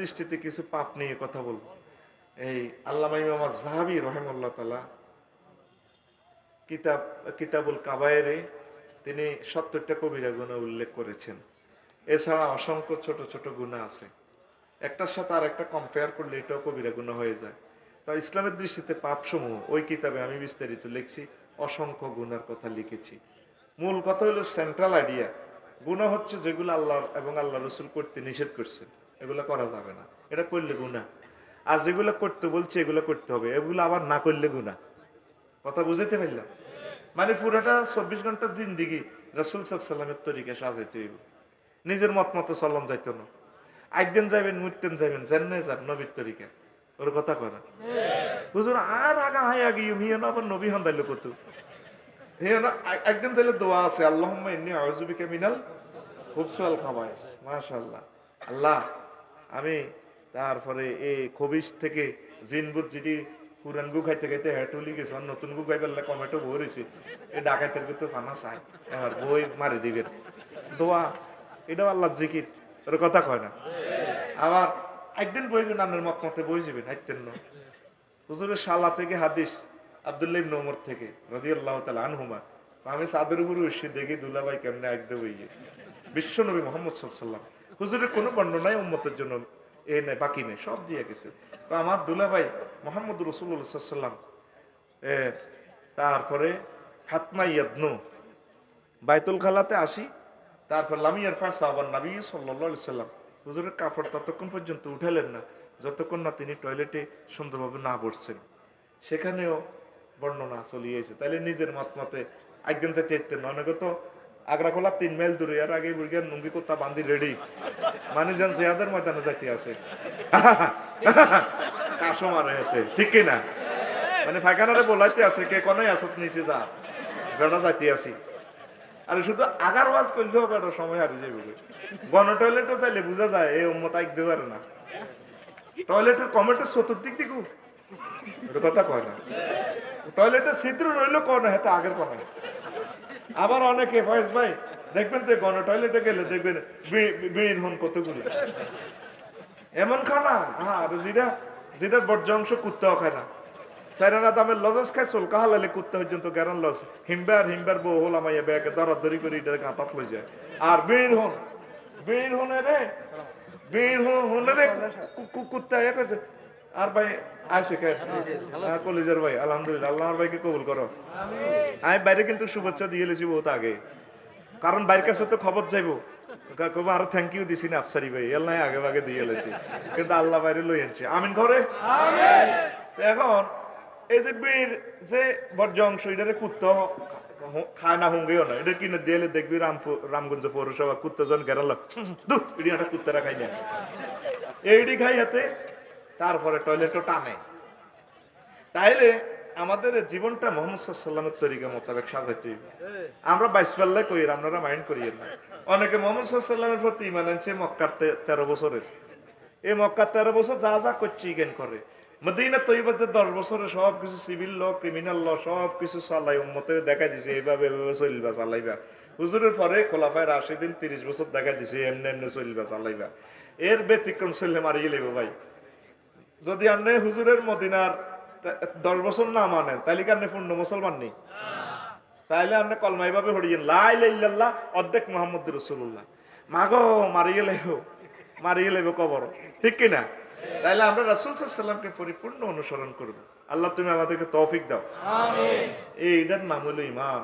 দৃষ্টিতে কিছু পাপ নিয়ে কথা বলব। এই আল্লামা ইমাম জাহাবি রহেমুল্লাহ তালা কিতাব, কিতাবুল কাবায়েরে তিনি সত্তরটা কবিরা গুণা উল্লেখ করেছেন। এছাড়া অসংখ্য ছোট ছোট গুণা আছে। একটার সাথে আর একটা কম্পেয়ার করলে এটাও কবিরা গুণা হয়ে যায়। তা ইসলামের দৃষ্টিতে পাপসমূহ, ওই কিতাবে আমি বিস্তারিত লিখছি, অসংখ্য গুণার কথা লিখেছি। মূল কথা হলো সেন্ট্রাল আইডিয়া গুণা হচ্ছে যেগুলো আল্লাহ এবং আল্লাহ রসুল করতে নিষেধ করছেন। এগুলো করা যাবে না। এটা করলে গুণা আর যেগুলো করতে বলছে, এগুলো করতে হবে। এগুলো আবার না করলে গুণা কথা বুঝাইতে পারলাম? মানে পুরোটা চব্বিশ ঘণ্টার জিন্দিগি রসুল সাল্লামের তরিকা সাজাইতে হইব। নিজের মত মতো চলন যাইতো না। একদিন যাবেন মুইতেন যাবেন জেনে যান নবীর তরিকা ওর কথা করা হুজুর, আর আগা হাই আগে, হিয়ে না আবার নবী হন দাইলো কত না একদিন চাইলে দোয়া আছে আল্লাহ ইন্নি আউযুবিকা মিনাল খুব খুবসাল খাবাইস। মাশাআল্লাহ। আল্লাহ আমি তারপরে এই খবিস থেকে জিনবুত যেটি পুরান গু খাইতে খাইতে হেঁটুলি আর নতুন গু খাইবার কমেটো ভরেছে এই ডাকাইতের কিন্তু ফানা চাই আমার বই মারি দিবেন। দোয়া, এটাও আল্লাহ জিকির, ওর কথা কয় না। আবার একদিন বইবেন নানের মত মতে বই যাবেন, হাইতেন না। হুজুরের শালা থেকে হাদিস, আব্দুল্লাহ ইবনে ওমর থেকে, রাদিয়াল্লাহু তাআলা আনহুমা। আমি সাদের উপর উঠছি, দেখি দুলাভাই কেমনে একদম হইয়ে। বিশ্ব নবী মোহাম্মদ সাল্লাম হুজুরের কোনো বর্ণনাই উম্মতের জন্য। এ নেই, বাকি নেই, সব দিয়ে গেছে। তো আমার দুলাভাই মোহাম্মদ রসুল্লাহ এ, তারপরে হাতমা ইয়াদনু, বাইতুল খালাতে আসি, তারপর লামিয়ার ফার সাহাবান নবী সাল্লাহ সাল্লাম হুজুরের কাপড় ততক্ষণ পর্যন্ত উঠালেন না, যতক্ষণ না তিনি টয়লেটে সুন্দরভাবে না বসছেন। সেখানেও বর্ণনা চলিয়েছে তাইলে নিজের মত মতে যাইতে এতেন অনেকে তো আগ্রা খোলা তিন মাইল দূরে আর আগে বুড়িয়ার নুঙ্গি কোত্তা বান্ধি রেডি মানে যেন জিয়াদের ময়দানে যাইতে আছে। কাশো মারে হেতে ঠিক কিনা মানে ফাইখানারে বলাইতে আছে, কে কনে আসত নিচে যা। যারা যাইতে আছি। আর শুধু আগার ওয়াজ করলে হবে একটা সময় হারিয়ে যাবে গণ টয়লেটও চাইলে বোঝা যায়, এই উম্মত আইতে পারে না। টয়লেটের কমেন্টের চতুর্দিক দিকু। এটা কথা কয় না। টয়লেটের ছিদ্র রইল কোন হাতে আগের কোন আবার অনেকে ফয়েজ ভাই, দেখবেন যে গণ টয়লেটে গেলে দেখবেন বিড়ির হন কতগুলি। এমন খানা? হ্যাঁ যেটা যেটা বর্জ্য অংশ কুত্তাও খায় না। সাইরানা দামের লজস কুত্তা পর্যন্ত গ্যারান লস হিমবার হিমবার বউ হল ব্যাগে করে এটা গাঁতাত লই যায়। আর বীর হন, বীর হনে রে, বীর হনে রে, কু- কু- কুত্তা ইয়ে করছে আর ভাই আসে হ্যাঁ, কলিজার ভাই আলহামদুলিল্লাহ আল্লাহর ভাইকে কবুল করো। আমি বাইরে কিন্তু শুভেচ্ছা দিয়ে লেছি বহুত আগে। কারণ বাইরের কাছে তো খবর যাইবো। কব আরও থ্যাংক ইউ দিছি না আফসারি ভাই এলাই আগে আগে দিয়ে লেছি। কিন্তু আল্লাহ বাইরে লই আনছে। আমিন ঘরে? এখন এই যে বীর যে বর্জ্য অংশ এটারে কুত্ত খায় না হুঙ্গেও না। এটা কিনে দিলে দেখবি রামপুর রামগঞ্জ পৌরসভা কুত্তা জন গেরাল দু এটি কুত্তারা খাই না। এইটি খাই হাতে তারপরে টয়লেটও টানে। তাইলে আমাদের জীবনটা মোহাম্মদ সাল্লামের তরিকা মোতাবেক সাজাইতে আমরা বাইশ পাল্লায় কই আপনারা মাইন্ড করিয়েন না। অনেকে মোহাম্মদ সাল্লামের প্রতি ইমান আনছে মক্কার তেরো বছরের। এই মক্কার তেরো বছর যা যা করছে জ্ঞান করে। মদিনা যে দশ বছরে সব কিছু সিভিল ল ক্রিমিনাল ল সব কিছু চালাই উম্মতে দেখা দিছে এইভাবে এভাবে চলবা চালাইবা। হুজুরের পরে খোলাফায় রাশিদিন তিরিশ বছর দেখা দিছে এমনি এমনি চলবা চালাইবা। এর ব্যতিক্রম চললে মারিয়ে লেব ভাই। যদি আপনি হুজুরের মদিনার দশ বছর না মানেন তাহলে কি আপনি পূর্ণ মুসলমান নেই তাইলে আপনি কলমাই ভাবে হরিয়েন লাই লাইল্লাহ অর্ধেক মোহাম্মদ রসুল্লাহ মাগো মারিয়ে লেব মারিয়ে লেব কবর ঠিক কিনা? তাইলে আমরা রাসুল সাল্লামকে পরিপূর্ণ অনুসরণ করব। আল্লাহ তুমি আমাদেরকে তৌফিক দাও। এইটার নাম হলো ইমান